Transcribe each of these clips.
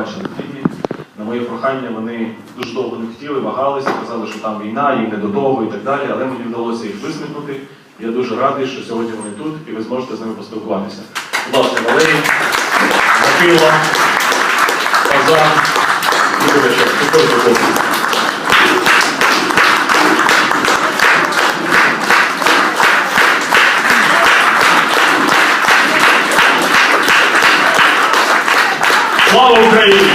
бачили в фільмі. На моє прохання вони дуже довго не хотіли, вагалися, казали, що там війна, їм не до того і так далі, але мені вдалося їх висмикнути. Я дуже радий, що сьогодні вони тут і ви зможете з ними поспілкуватися. Будь ласка, Валерій, Макіла, Казан, і приходьте Слава Україні!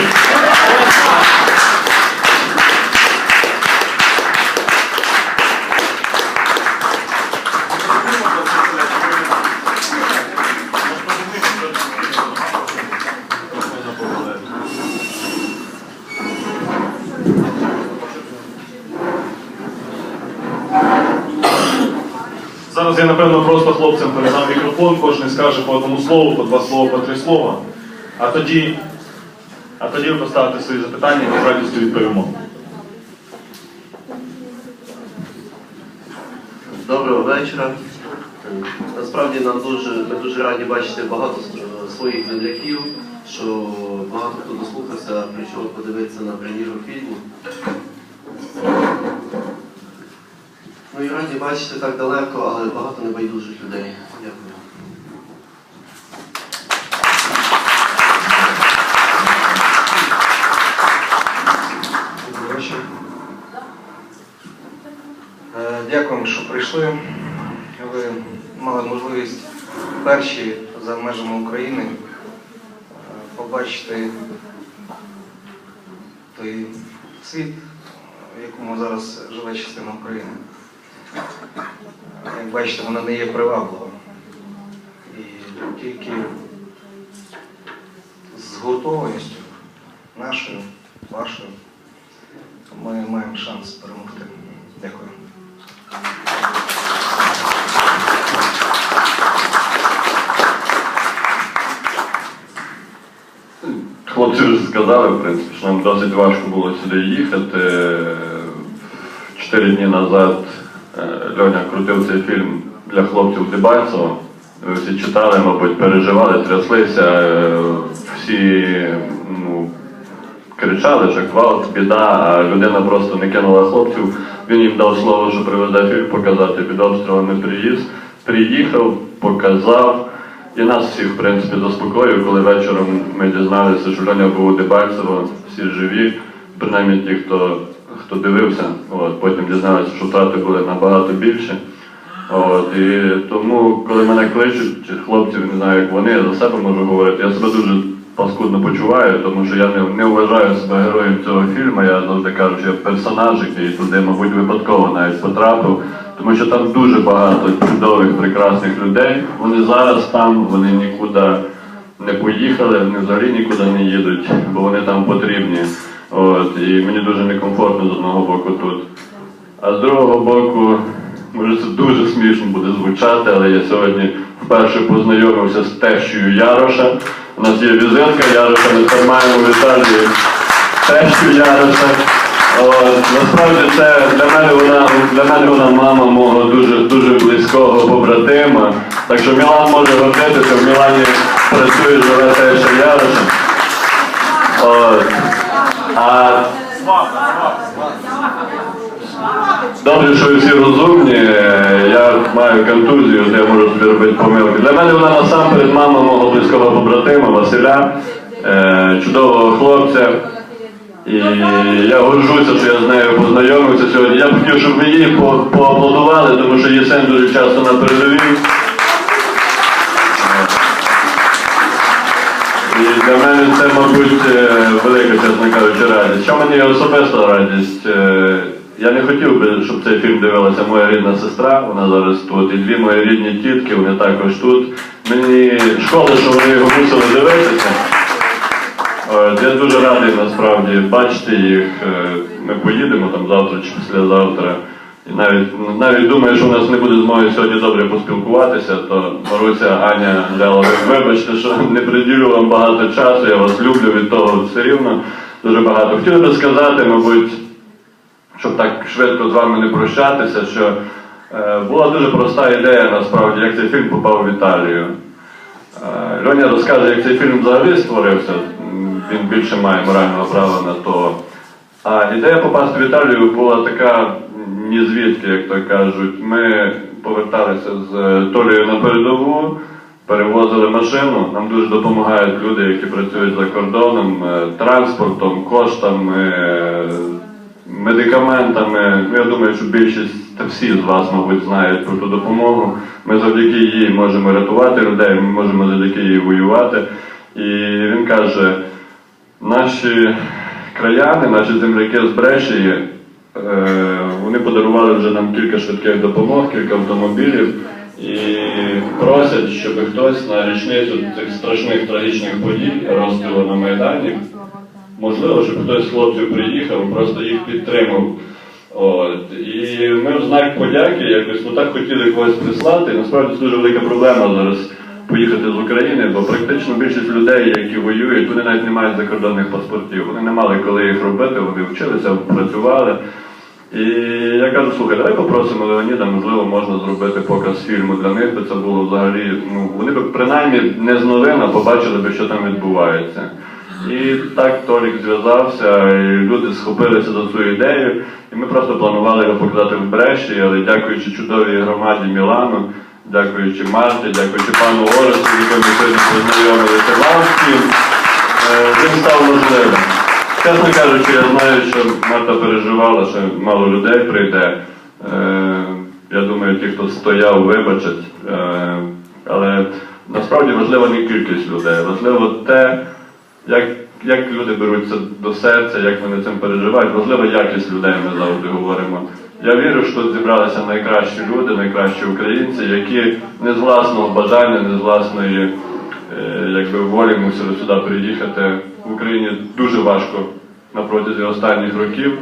Зараз я напевно просто хлопцям передам мікрофон, кожен скаже по одному слову, по два слова, по три слова. А тоді, а тоді ви поставите свої запитання і ми з радістю відповімо. Доброго вечора. Насправді нам дуже, ми дуже раді бачити багато своїх земляків, що багато хто дослухався, прийшов подивитися на прем'єру фільму. Ну і раді бачити так далеко, але багато небайдужих людей. Дякую. Добрий вечір. Е, Дякуємо, що прийшли. Ви мали можливість перші за межами України е, побачити той світ, в якому зараз живе частина України. Як бачите, вона не є приваблива. І тільки з готовністю нашою, вашою ми маємо шанс перемогти. Дякую. Хлопці вже сказали, в принципі, що нам досить важко було сюди їхати. Чотири дні назад е, Льоня крутив цей фільм для хлопців Дебальцево. Ви всі читали, мабуть, переживали, тряслися, е, всі ну, кричали, що гвалт, біда, а людина просто не кинула хлопців. Він їм дав слово, що привезе фільм показати під обстрілами приїзд. Приїхав, показав. І нас всіх, в принципі, заспокоїв, коли вечором ми дізналися, що Льоня був у Дебальцево, всі живі, принаймні ті, хто, хто дивився. От, потім дізналися, що втрати були набагато більше. От, і тому, коли мене кличуть, чи хлопців, не знаю, як вони, я за себе можу говорити, я себе дуже паскудно почуваю, тому що я не, не вважаю себе героєм цього фільму. Я завжди кажу, що я персонаж, який туди, мабуть, випадково навіть потрапив. Тому що там дуже багато чудових, прекрасних людей. Вони зараз там, вони нікуди не поїхали, вони взагалі нікуди не їдуть, бо вони там потрібні. От, і мені дуже некомфортно з одного боку тут. А з другого боку, може це дуже смішно буде звучати, але я сьогодні вперше познайомився з тещою Яроша. У нас є візитка Яроша, ми тримаємо в Італії тещу Яроша. Насправді це для мене вона для мене вона мама мого дуже дуже близького побратима. Так що Мілан може гордитися, в Мілані працює живе теща Яроша. От. А Добре, що всі розумні. Я маю контузію, де я можу робити помилки. Для мене вона насамперед мама мого близького побратима Василя, е, чудового хлопця. І я горжуся, що я з нею познайомився сьогодні. Я б хотів, щоб по- поаплодували, тому що її син дуже часто на передовій. І для мене це, мабуть, е, велика, чесно кажучи, радість. Що мені особиста радість? Е, Я не хотів би, щоб цей фільм дивилася моя рідна сестра, вона зараз тут, і дві мої рідні тітки, вони також тут. Мені шкода, що вони його мусили дивитися. От, Я дуже радий насправді бачити їх. Е, Ми поїдемо там завтра чи післязавтра. І навіть, навіть думаю, що у нас не буде змоги сьогодні добре поспілкуватися, то Маруся, Аня, Ляла, ви вибачте, що не приділю вам багато часу, я вас люблю від того все рівно дуже багато. Хотів би сказати, мабуть, щоб так швидко з вами не прощатися, що е, була дуже проста ідея насправді, як цей фільм попав в Італію. Е, Льоня розкаже, як цей фільм взагалі створився. Він більше має морального права на то. А ідея попасти в Італію була така ні звідки, як то кажуть. Ми поверталися з е, Толією на передову, перевозили машину. Нам дуже допомагають люди, які працюють за кордоном, е, транспортом, коштами, е, медикаментами. Ну, я думаю, що більшість та всі з вас, мабуть, знають про ту допомогу. Ми завдяки їй можемо рятувати людей, ми можемо завдяки їй воювати. І він каже, наші краяни, наші земляки з Брешії, е, вони подарували вже нам кілька швидких допомог, кілька автомобілів і просять, щоб хтось на річницю цих страшних трагічних подій розстрілу на Майдані, можливо, щоб хтось з хлопців приїхав, просто їх підтримав. От. І ми в знак подяки якось ну, так хотіли когось прислати. Насправді це дуже велика проблема зараз поїхати з України, бо практично більшість людей, які воюють, вони навіть не мають закордонних паспортів. Вони не мали коли їх робити, вони вчилися, працювали. І я кажу, слухай, давай попросимо Леоніда, можливо, можна зробити показ фільму для них, би це було взагалі. Ну, вони б принаймні не з новин, а побачили б, що там відбувається. І так Толік зв'язався, і люди схопилися за цю ідею. І ми просто планували його показати в Бреші, але дякуючи чудовій громаді Мілану, дякуючи Марті, дякуючи пану Оресу, з яким ми сьогодні познайомилися вам е, він став можливим. Чесно кажучи, я знаю, що Марта переживала, що мало людей прийде. Е, Я думаю, ті, хто стояв, вибачать. Е, Але насправді важлива не кількість людей, важливо те, як, як люди беруться до серця, як вони цим переживають. Важлива якість людей, ми завжди говоримо. Я вірю, що тут зібралися найкращі люди, найкращі українці, які не з власного бажання, не з власної е, якби, волі мусили сюди приїхати. В Україні дуже важко на протязі останніх років.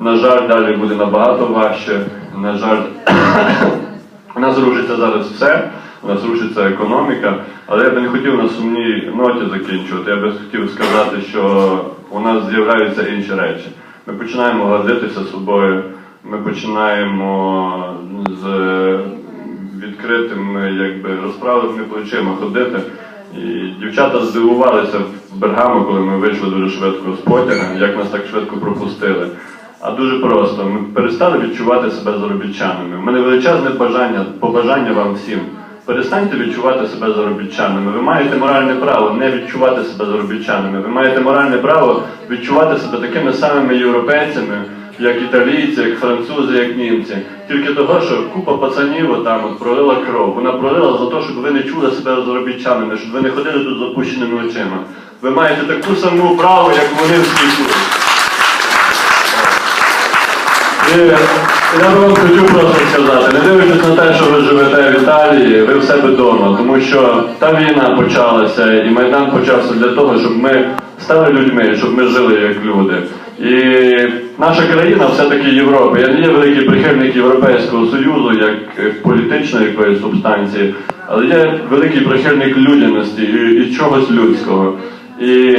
На жаль, далі буде набагато важче. На жаль, у нас рушиться зараз все, у нас рушиться економіка, але я би не хотів на сумній ноті закінчувати. Я би хотів сказати, що у нас з'являються інші речі. Ми починаємо гордитися собою, ми починаємо з відкритими, якби розправленими плечима ходити. І дівчата здивувалися в Бергамо, коли ми вийшли дуже швидко з потяга, як нас так швидко пропустили. А дуже просто. Ми перестали відчувати себе заробітчанами. У мене величезне бажання, побажання вам всім. Перестаньте відчувати себе заробітчанами. Ви маєте моральне право не відчувати себе заробітчанами. Ви маєте моральне право відчувати себе такими самими європейцями, як італійці, як французи, як німці. Тільки того, що купа пацанів отам от пролила кров. Вона пролила за те, щоб ви не чули себе заробітчанами, щоб ви не ходили тут з опущеними очима. Ви маєте таку саму право, як вони всі тут. І я вам хочу просто сказати, не дивлячись на те, що ви живете в Італії, ви в себе вдома, тому що та війна почалася і Майдан почався для того, щоб ми стали людьми, щоб ми жили як люди. І наша країна все-таки Європа. Я не є великий прихильник Європейського Союзу як е, політичної якоїсь субстанції, але я великий прихильник людяності і, і чогось людського. І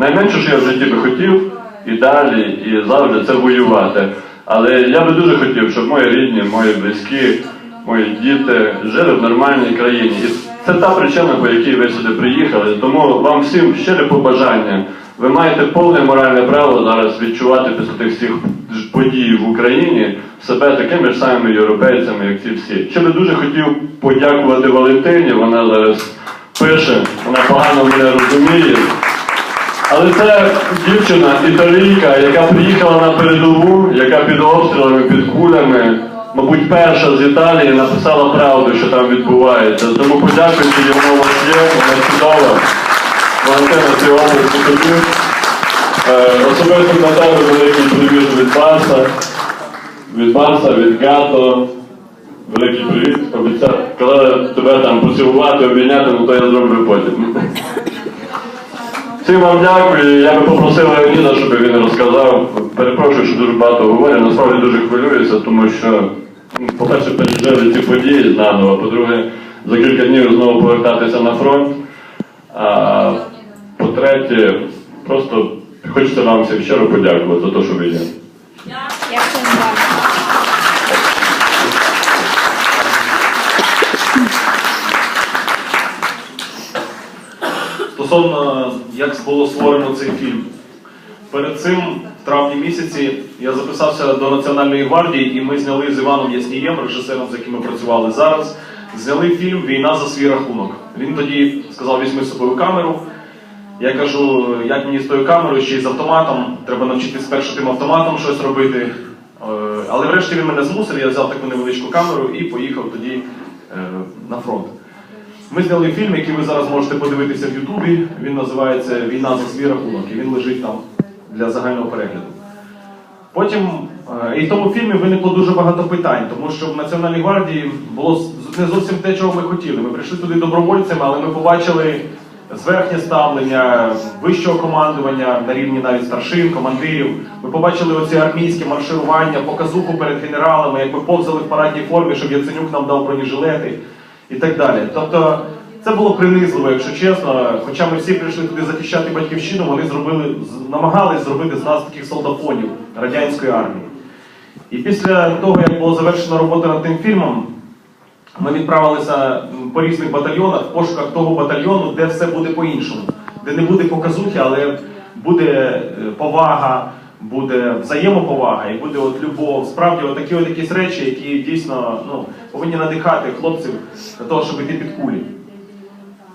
найменше, що я в житті би хотів, і далі, і завжди це воювати. Але я би дуже хотів, щоб мої рідні, мої близькі, мої діти жили в нормальній країні. І це та причина, по якій ви сюди приїхали. Тому вам всім щире побажання. Ви маєте повне моральне право зараз відчувати після тих всіх подій в Україні себе такими ж самими європейцями, як ці всі. Ще би дуже хотів подякувати Валентині. Вона зараз пише, вона погано мене розуміє. Але це дівчина італійка, яка приїхала на передову, яка під обстрілами, під кулями, мабуть, перша з Італії написала правду, що там відбувається. Тому подякуйте йому вас є, вона чудова. Валентина, образ тобі. Е, Особисто на великий привіт від Барса, від Барса, від Гато. Великий привіт. Обіцяв, коли тебе там поцілувати, обійняти, ну то я зроблю потім. Всім вам дякую. Я би попросив Леоніда, щоб він розказав. Перепрошую, що дуже багато говорю. Насправді дуже хвилююся, тому що, ну, по-перше, пережили ці події заново. По-друге, за кілька днів знову повертатися на фронт. А по-третє, просто хочеться вам всім щиро подякувати за те, що ви є. Стосовно як було створено цей фільм. Перед цим, в травні місяці, я записався до Національної гвардії, і ми зняли з Іваном Яснієм, режисером, з яким ми працювали зараз. Зняли фільм Війна за свій рахунок. Він тоді сказав: візьми з собою камеру. Я кажу, як мені з тою камерою, ще й з автоматом, треба навчитись спершу тим автоматом щось робити. Е, Але врешті він мене змусив, я взяв таку невеличку камеру і поїхав тоді е, на фронт. Ми зняли фільм, який ви зараз можете подивитися в Ютубі. Він називається Війна за свій рахунок, і він лежить там для загального перегляду. Потім е, і в тому фільмі виникло дуже багато питань, тому що в Національній гвардії було не зовсім те, чого ми хотіли. Ми прийшли туди добровольцями, але ми побачили зверхнє ставлення вищого командування на рівні навіть старшин, командирів. Ми побачили оці армійські марширування, показуху перед генералами, як ми повзали в парадній формі, щоб Яценюк нам дав бронежилети і так далі. Тобто це було принизливо, якщо чесно. Хоча ми всі прийшли туди захищати батьківщину, вони зробили, намагались зробити з нас таких солдафонів радянської армії. І після того, як було завершено робота над тим фільмом, ми відправилися по різних батальйонах в пошуках того батальйону, де все буде по-іншому, де не буде показухи, але буде е, повага, буде взаємоповага і буде от любов. Справді, от такі от якісь речі, які дійсно ну, повинні надихати хлопців для того, щоб йти під кулі.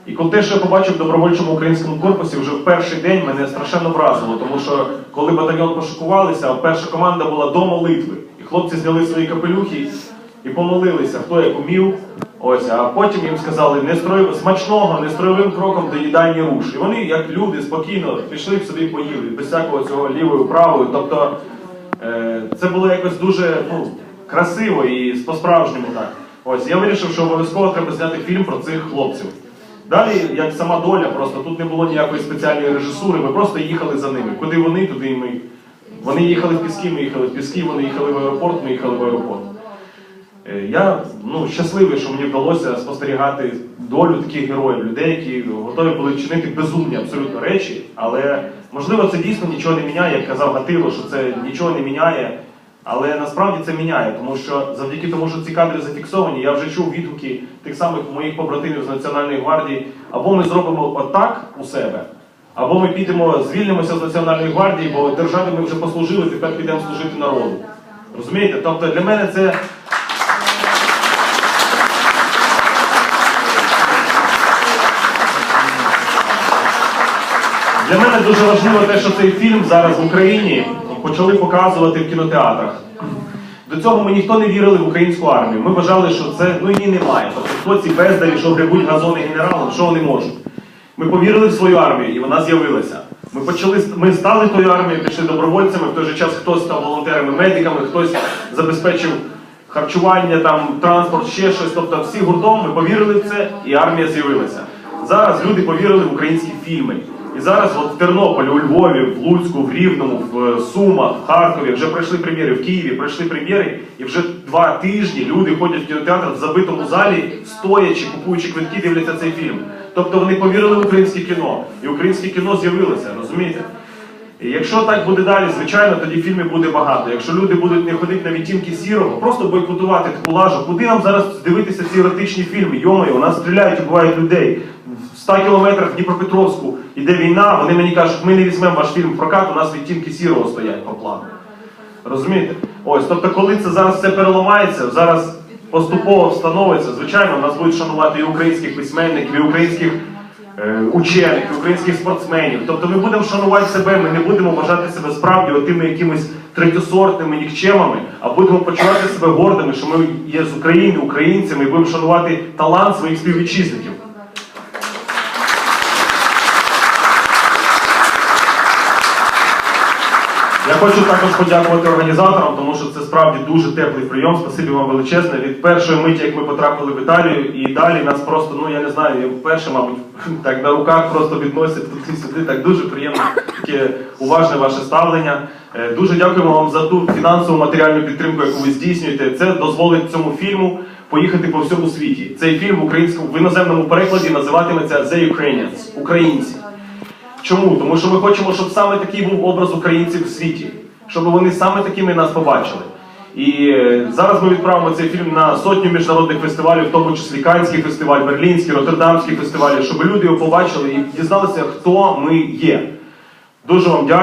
І коли те, що я побачив в добровольчому українському корпусі, вже в перший день мене страшенно вразило, тому що коли батальйон пошукувалися, перша команда була до молитви. І хлопці зняли свої капелюхи і помолилися, хто як умів. Ось, а потім їм сказали не строй... смачного, не строєвим кроком до їдальні руш. І вони, як люди, спокійно пішли б собі поїли, без всякого цього лівою правою. Тобто е, це було якось дуже ну, красиво і по-справжньому так. Ось я вирішив, що обов'язково треба зняти фільм про цих хлопців. Далі, як сама доля, просто тут не було ніякої спеціальної режисури, ми просто їхали за ними. Куди вони, туди і ми. Вони їхали в Піски, ми їхали в Піски, вони їхали в аеропорт, ми їхали в аеропорт. Е, Я ну, щасливий, що мені вдалося спостерігати долю таких героїв, людей, які готові були чинити безумні абсолютно речі, але можливо це дійсно нічого не міняє, як казав Гатило, що це нічого не міняє. Але насправді це міняє, тому що завдяки тому, що ці кадри зафіксовані, я вже чув відгуки тих самих моїх побратимів з Національної гвардії, або ми зробимо отак у себе, або ми підемо, звільнимося з Національної гвардії, бо державі ми вже послужили, тепер підемо служити народу. Розумієте? Тобто для мене це. Для мене дуже важливо те, що цей фільм зараз в Україні почали показувати в кінотеатрах. До цього ми ніхто не вірили в українську армію. Ми вважали, що це ну її немає. Тобто хто ці бездарі, що грибуть газони генералом, що вони можуть. Ми повірили в свою армію, і вона з'явилася. Ми почали ми стали тою армією, пішли добровольцями. В той же час хтось став волонтерами, медиками, хтось забезпечив харчування, там транспорт, ще щось. Тобто всі гуртом ми повірили в це, і армія з'явилася. Зараз люди повірили в українські фільми. Зараз от в Тернополі, у Львові, в Луцьку, в Рівному, в Сумах, в Харкові вже пройшли прем'єри, в Києві пройшли прем'єри, і вже два тижні люди ходять в кінотеатр в забитому залі, стоячи, купуючи квитки, дивляться цей фільм. Тобто вони повірили в українське кіно, і українське кіно з'явилося, розумієте? І якщо так буде далі, звичайно, тоді фільмів буде багато. Якщо люди будуть не ходити на відтінки сірого, просто бойкотувати таку лажу, куди нам зараз дивитися ці еротичні фільми? Йомаю, у нас стріляють, убивають людей. В 100 кілометрах в Дніпропетровську іде війна, вони мені кажуть, ми не візьмемо ваш фільм в прокат, у нас відтінки сірого стоять по плану. Розумієте? Ось, тобто, коли це зараз все переламається, зараз поступово встановиться, звичайно, нас будуть шанувати і українських письменників, і українських е, учених, і українських спортсменів. Тобто ми будемо шанувати себе, ми не будемо вважати себе справді отими якимись третьосортними нікчемами, а будемо почувати себе гордими, що ми є з України, українцями, і будемо шанувати талант своїх співвітчизників. Я хочу також подякувати організаторам, тому що це справді дуже теплий прийом. Спасибі вам величезне. Від першої миті, як ми потрапили в Італію, і далі нас просто, ну я не знаю, я вперше, мабуть, так на руках просто відносять туди-сюди. Так дуже приємно, таке уважне ваше ставлення. Е, Дуже дякуємо вам за ту фінансову матеріальну підтримку, яку ви здійснюєте. Це дозволить цьому фільму поїхати по всьому світі. Цей фільм в українському в іноземному перекладі називатиметься The Ukrainians Українці. Чому? Тому що ми хочемо, щоб саме такий був образ українців в світі, щоб вони саме такими нас побачили. І е, зараз ми відправимо цей фільм на сотню міжнародних фестивалів, в тому числі Канський фестиваль, Берлінський, Роттердамський фестиваль, щоб люди його побачили і дізналися, хто ми є. Дуже вам дякую.